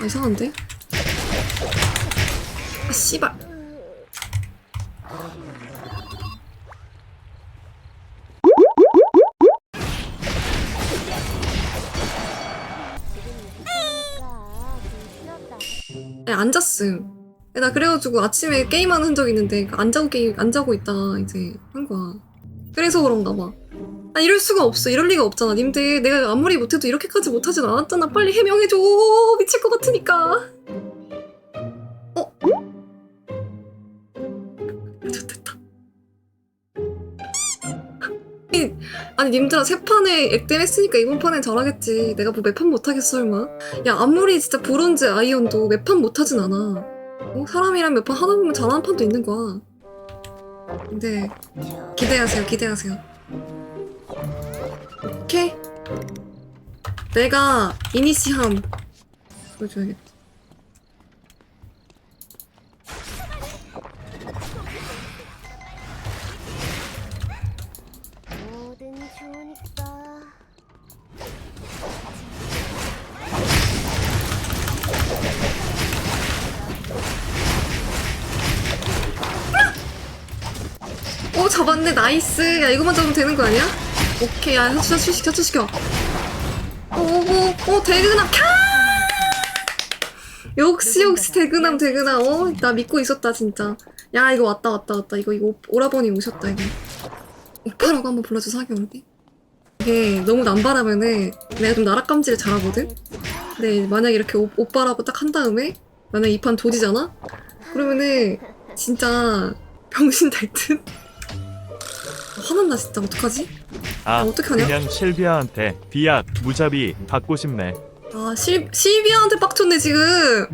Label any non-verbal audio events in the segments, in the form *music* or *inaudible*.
아 이상한데? 아 씨발. 야, 앉았음. 야, 나 그래가지고 아침에 게임하는 흔적 있는데 그안 자고 게임 안 자고 있다가 이제 한 거야. 그래서 그런가 봐 아 이럴 수가 없어. 이럴 리가 없잖아 님들. 내가 아무리 못해도 이렇게까지 못하진 않았잖아. 빨리 해명해줘. 미칠 것 같으니까. 어? 좋됐다. 아니, 아니 님들아 세 판에 액땜 했으니까 이번 판엔 잘하겠지. 내가 뭐 몇 판 못하겠어 설마? 야 아무리 진짜 브론즈 아이언도 몇 판 못하진 않아. 어? 사람이랑 몇 판 하다 보면 잘하는 판도 있는 거야. 근데 기대하세요 기대하세요 오케이 내가 이니시함 보여줘야겠다. 뭐든 좋으니까. 오 잡았네. 나이스. 야 이거만 잡으면 되는 거 아니야? 오케이 야 협추시켜 협추시켜. 오오오 대근함. 캬! 역시 역시 대근함 대근함. 어나 믿고 있었다 진짜. 야 이거 왔다 왔다 왔다. 이거 이거 오- 오라버니 오셨다 이거. 오빠라고 한번 불러줘 사귀었는데 이게 너무 남발하면은 내가 좀 나락감지를 잘하거든? 근데 만약에 이렇게 오, 오빠라고 딱 한 다음에 만약에 이판 조지잖아? 그러면은 진짜 병신 될 듯? *laughs* 화난다 진짜. 어떡하지? 아, 아, 어떡하냐? 그냥 실비아한테 비약 무자비 받고 싶네. 아 실, 실비아한테 빡쳤네 지금.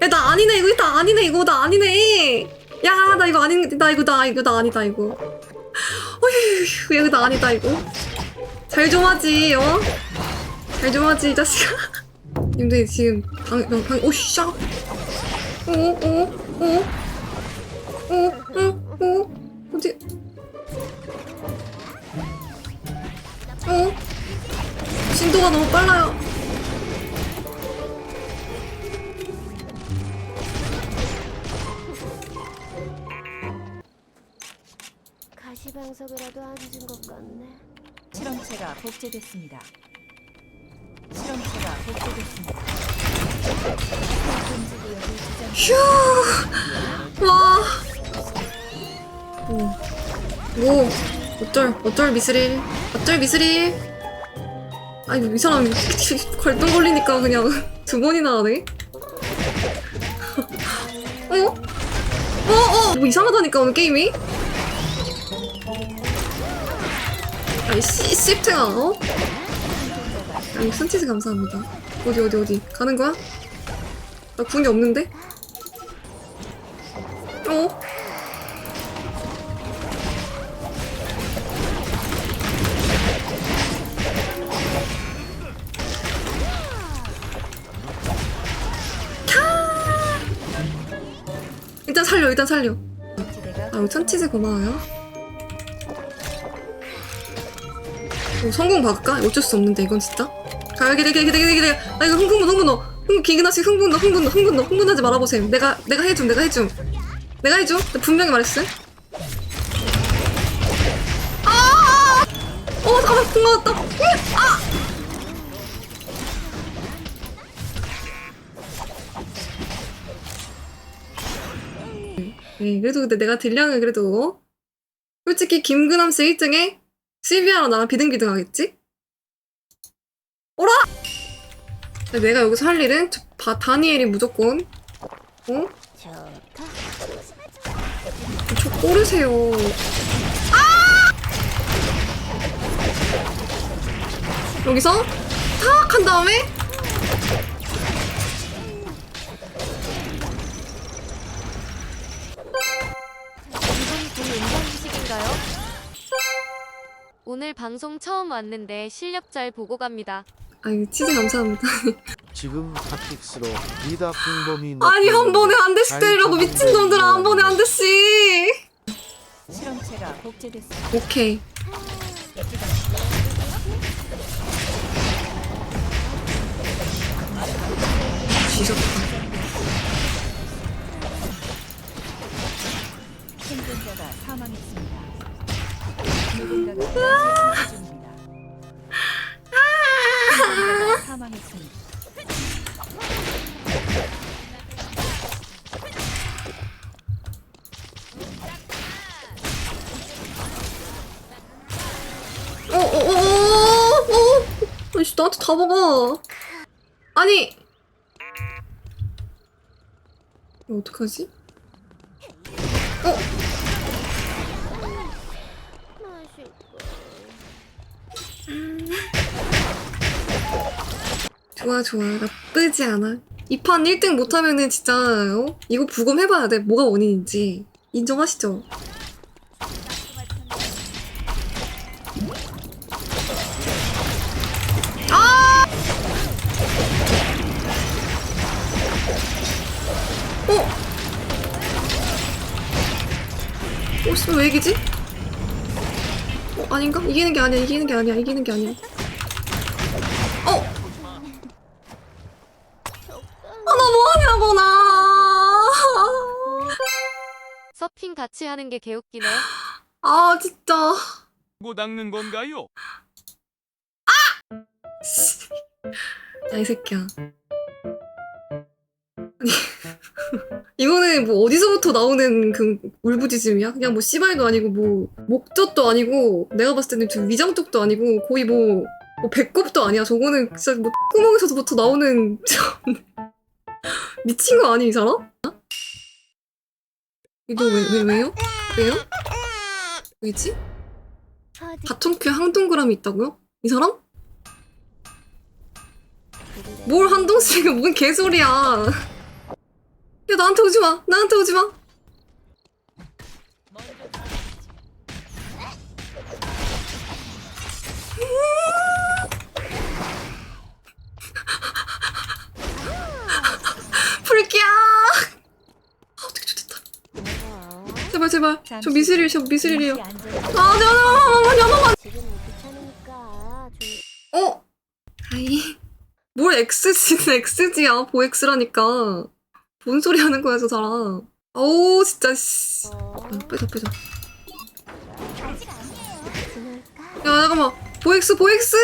야 나 아니네 이거 나 아니네 이거 나 아니네. 야 나 이거 아닌 나 이거 나 이거 나 아니다 이거. 어휴 이거 나 아니다 이거. 잘 좀 하지 어? 잘 좀 하지 이 자식아. *laughs* 님들 지금 방, 방, 방 오씨야 어, 오오 오 오 오 오. 어디 어 진도가 너무 빨라요 가시방석이라도 앉은 것 같네 실험체가 복제됐습니다. 실험체가 복제됐습니다. 휴! 와. 오. 오. 어쩔, 어쩔 미스릴. 어쩔 미스릴. 아니, 이 사람 *laughs* 갈등 걸리니까 그냥 두 번이나 하네? *laughs* 어? 어, 어! 뭐 이상하다니까, 오늘 게임이? 아니, 씨, 씹탱아, 어? 아니, 순치즈 감사합니다. 어디, 어디, 어디. 가는 거야? 나 궁이 없는데? 어? 일단 살려, 일단 살려. 아, 천치즈 고마워요. 어, 성공 박을까? 어쩔 수 없는데, 이건 진짜. 가, 기대, 기대, 기대, 기대. 아, 이거 흥분, 흥분, 흥분, 흥분, 기근하시 흥분, 흥분, 흥분, 흥분하지 말아보세요. 내가, 내가 해줌, 내가 해줌. 내가 해줌? 분명히 말했음. 아! 어, 잠깐만, 궁 맞았다. 으, 아! 네, 그래도 근데 내가 딜량을 그래도 어? 솔직히 김근함 씨 1등에 실비아랑 나랑 비등비등 하겠지? 오라! 내가 여기서 할 일은 저 바, 다니엘이 무조건 어? 저 꼬르세요 아! 여기서 탁 한 다음에 오늘 방송 처음 왔는데 실력 잘 보고 갑니다. 아유 치즈 감사합니다 지금 핫픽스로 미다 공범이 *laughs* 아니 한 번에 한 대씩 때리라고 미친 놈들아 한 번에 한 대씩 실험체가 복제됐습니다. 오케이 뒤졌다. 생존자가 사망했습니다. 사망했습니다. 어, 어, 어, 어, 어. 나한테 다 먹어. 아니. 어떡하지? 좋아, 좋아. 나쁘지 않아. 이 판 1등 못하면은 진짜, 어? 이거 부검해봐야 돼. 뭐가 원인인지. 인정하시죠? 어? 어, 씨, 왜 이기지? 어, 아닌가? 이기는 게 아니야, 이기는 게 아니야, 이기는 게 아니야. 어! 아, 나 뭐하냐고, 나! 서핑 같이 하는 게 개웃기네. 아, 진짜. 고 닦는 건가요? 야, 이 새끼야. 아니, 이거는 뭐 어디서부터 나오는 그 울부짖음이야? 그냥 뭐 씨발도 아니고 뭐 목젖도 아니고 내가 봤을 때는 좀 위장쪽도 아니고 거의 뭐, 뭐 배꼽도 아니야. 저거는 진짜 뭐 구멍에서부터 나오는 *laughs* *laughs* 미친 거 아니 이 사람? 어? 이거 왜, 왜, 왜요? 왜요? 왜지? 바통큐 한 동그라미 있다고요? 이 사람? 뭘 한동식이 뭔 개소리야. 야, 나한테 오지 마. 나한테 오지 마. 제발. 저 미스릴, 저 미스릴이요. 아, 잠깐만, 잠깐만. 지금 귀찮으니까 좀 어? 아이. 뭘 XG는 XG야. 보X라니까. 뭔 소리 하는 거야, 저 사람. 어우, 진짜, 씨. 어, 아, 빼자, 빼자. 야, 잠깐만. 보엑스, 보엑스!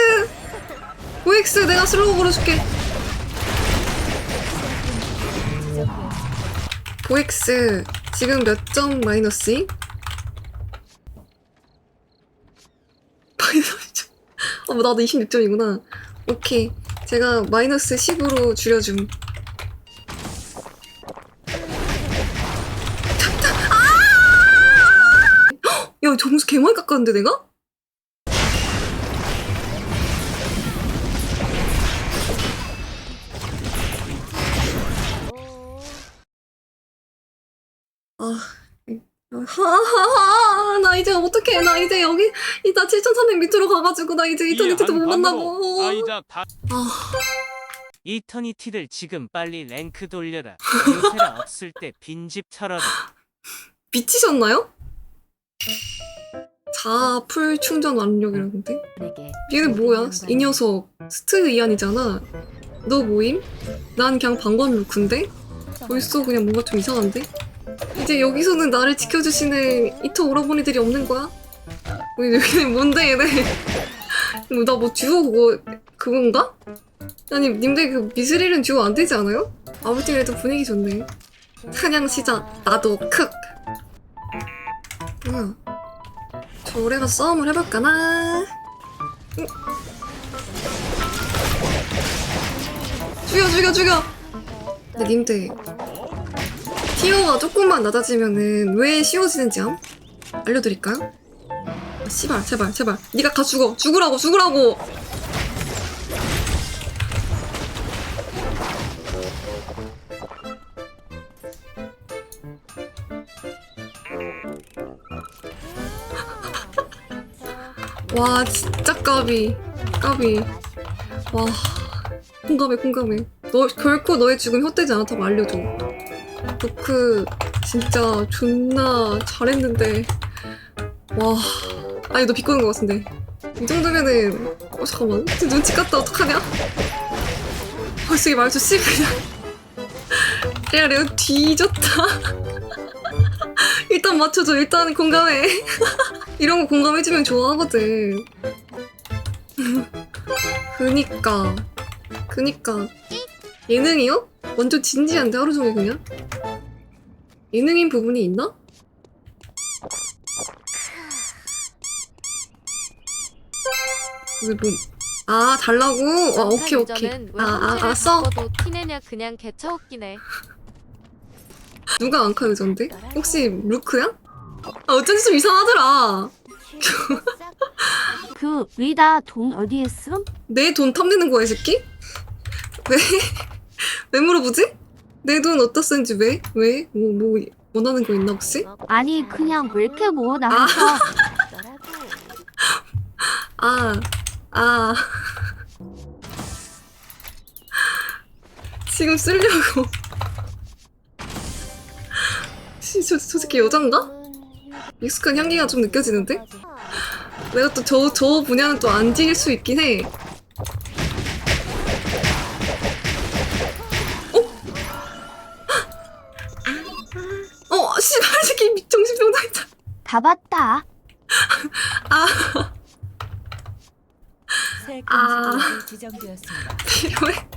보엑스, 내가 슬로우 걸어줄게. 보엑스, 지금 몇 점 마이너스? *laughs* 마이너스 점. 어, 뭐 나도 26점이구나. 오케이. 제가 마이너스 10으로 줄여줌. 아! *gasps* 야, 점수 개 많이 깎았는데, 내가? 아, 하하하, 나 이제 어떡해. 나 이제 여기, 이따 7,300 밑으로 가가지고, 나 이제 이터니티도 못 만나고. 아이작 다 아, 이터니티들 지금 빨리 랭크 돌려라. 요새라 *laughs* 없을 때 빈집 털어라. 미치셨나요? 자, 풀 충전 완료이라는데? 내게 얘는 뭐야? 이 녀석, 스트 이안이잖아. 너 뭐임? 난 그냥 방관 루크인데? 벌써 그냥 뭔가 좀 이상한데? 이제 여기서는 나를 지켜주시는 이터 오라버니들이 없는 거야? 뭐, 여기는 뭔데 얘네? *laughs* 뭐, 나뭐 듀오 그거 그건가? 아니 님들 그 미스릴은 듀오 안 되지 않아요? 아무튼 그래도 분위기 좋네. 사냥 시작. 나도 크. 뭐야? 저 올해가 싸움을 해볼까나? 응. 죽여 죽여 죽여! 근데 님들 티어가 조금만 낮아지면은 왜 쉬워지는지 암? 알려드릴까요? 아, 씨발 제발 제발. 네가 가 죽어. 죽으라고 죽으라고! *laughs* 와 진짜 까비. 까비. 와 공감해 공감해. 너 결코 너의 죽음 헛되지 않았다고 알려줘 노크 진짜 존나 잘했는데 와 아니 너 비꼬는 것 같은데 이 정도면은 어 잠깐만 눈치 깠다 어떡하냐 벌써 이 말투 씨 그냥 레아 뒤졌다. *laughs* 일단 맞춰줘. 일단 공감해. *laughs* 이런 거 공감해주면 좋아하거든. *laughs* 그니까. 그니까. 예능이요? 완전 진지한데 하루 종일 그냥? 예능인 부분이 있나? 왜 뭐? 아 달라고? 아 오케이 오케이. 아, 아 알았어. 바꿔도 티내냐 그냥 개차웃기네. 누가 앙카 유전데? 혹시 루크야? 아 어쩐지 좀 이상하더라. 그 리다 돈 어디에 쓴? 내 돈 탐내는 거야 이 새끼? 왜? 왜 물어보지? 내 돈 어디다 쓰는지 왜? 왜? 뭐, 뭐 원하는 거 있나 혹시? 아니 그냥 왜 이렇게 뭐 나면서 *laughs* 아, 아. 지금 쓰려고. 씨, 저, 저 새끼 여잔가? 익숙한 향기가 좀 느껴지는데? 내가 또 저, 저 분야는 또안 지닐 수 있긴 해. 다. 다 봤다. 새 아. 금지 구역이 지정되었습니다. *laughs* 필요해.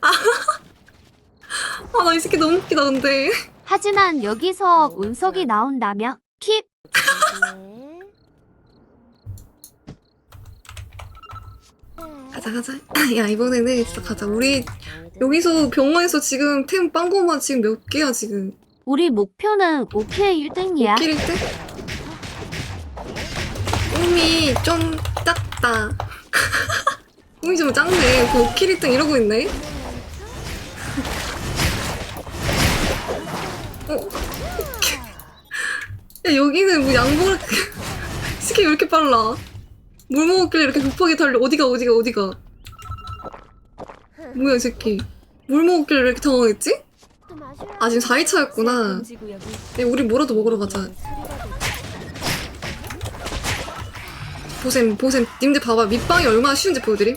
아, 아, 나 이 새끼 너무 웃기다, 근데. 하지만 여기서 운석이 나온다면 킵. 가자, 가자. 야, 이번에는 진짜 가자. 우리 여기서 병원에서 지금 템 빵고만 지금 몇 개야, 지금. 우리 목표는 오케이 1등이야. 길일 때? 꿈이 좀 작다. *laughs* 꿈이 좀 작네. 그 5킬 1등 이러고 있네. 어, 야, 여기는 뭐 양보를. *laughs* 스킬 왜 이렇게 빨라? 물 먹었길래 이렇게 급하게 달려. 어디가, 어디가, 어디가. 뭐야, 이 새끼. 물 먹었길래 이렇게 당황했지? 아, 지금 4일차였구나. 금지 구역이 야, 우리 뭐라도 먹으러 가자. 보셈, 보셈. 님들 봐봐. 밑방이 얼마나 쉬운지 보여드림?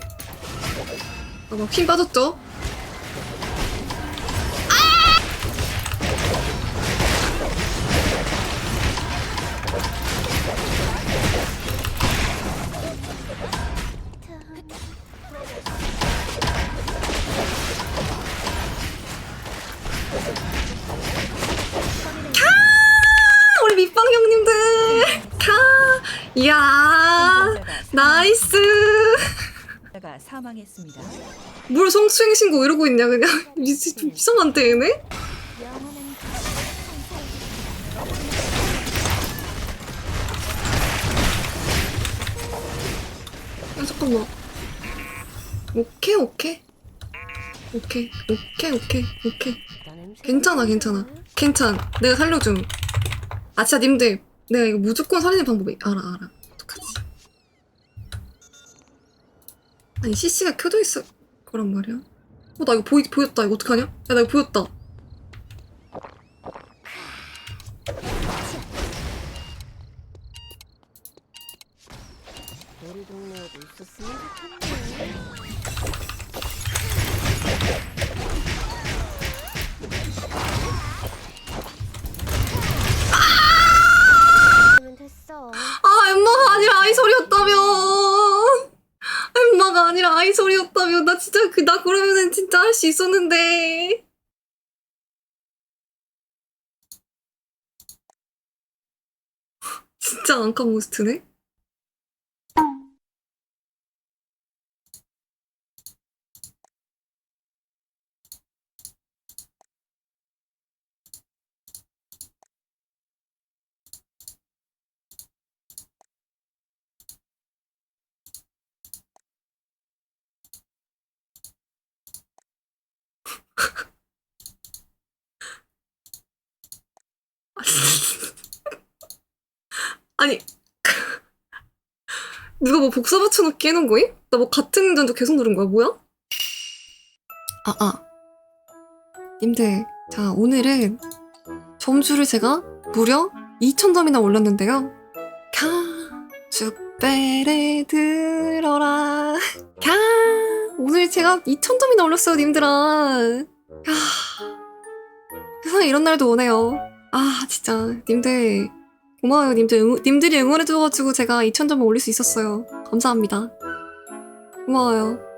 봐봐, 힘 빠졌죠? 사망- 사망했습니다. 뭘 성추행 신고 이러고 있냐, 그냥. *laughs* 미- 좀 이상한데, 얘네? 야, 잠깐만. 오케이, 오케이. 오케이, 오케이, 오케이, 오케이. 괜찮아, 괜찮아. 괜찮아. 내가 살려줌. 아, 진짜 님들. 내가 이거 무조건 살리는 방법이 알아, 알아. 아니, CC가 켜져 있을 거란 말이야. 어, 나 이거 보이, 보였다. 이거 어떡하냐? 야, 나 이거 보였다. 우리 동네에도 있었으면 좋겠네. 하면 됐어. 아, 엠마가 아니라 아이솔이었다면! 아니라 아이솔이었다면, 나 진짜, 그, 나 그러면은 진짜 할 수 있었는데. *laughs* 진짜 안카 모스트네? 아니, *laughs* 누가 뭐 복사 붙여넣기 해놓은 거임? 나 뭐 같은 전도 계속 누른 거야, 뭐야? 아, 아. 님들, 자, 오늘은 점수를 제가 무려 2,000점이나 올렸는데요. 캬, 쭈빼를 들어라. *laughs* 캬, 오늘 제가 2,000점이나 올렸어요, 님들아. 세상에 이런 날도 오네요. 아, 진짜. 님들, 고마워요. 님들, 응, 님들이 응원해줘가지고 제가 2,000점 올릴 수 있었어요. 감사합니다. 고마워요.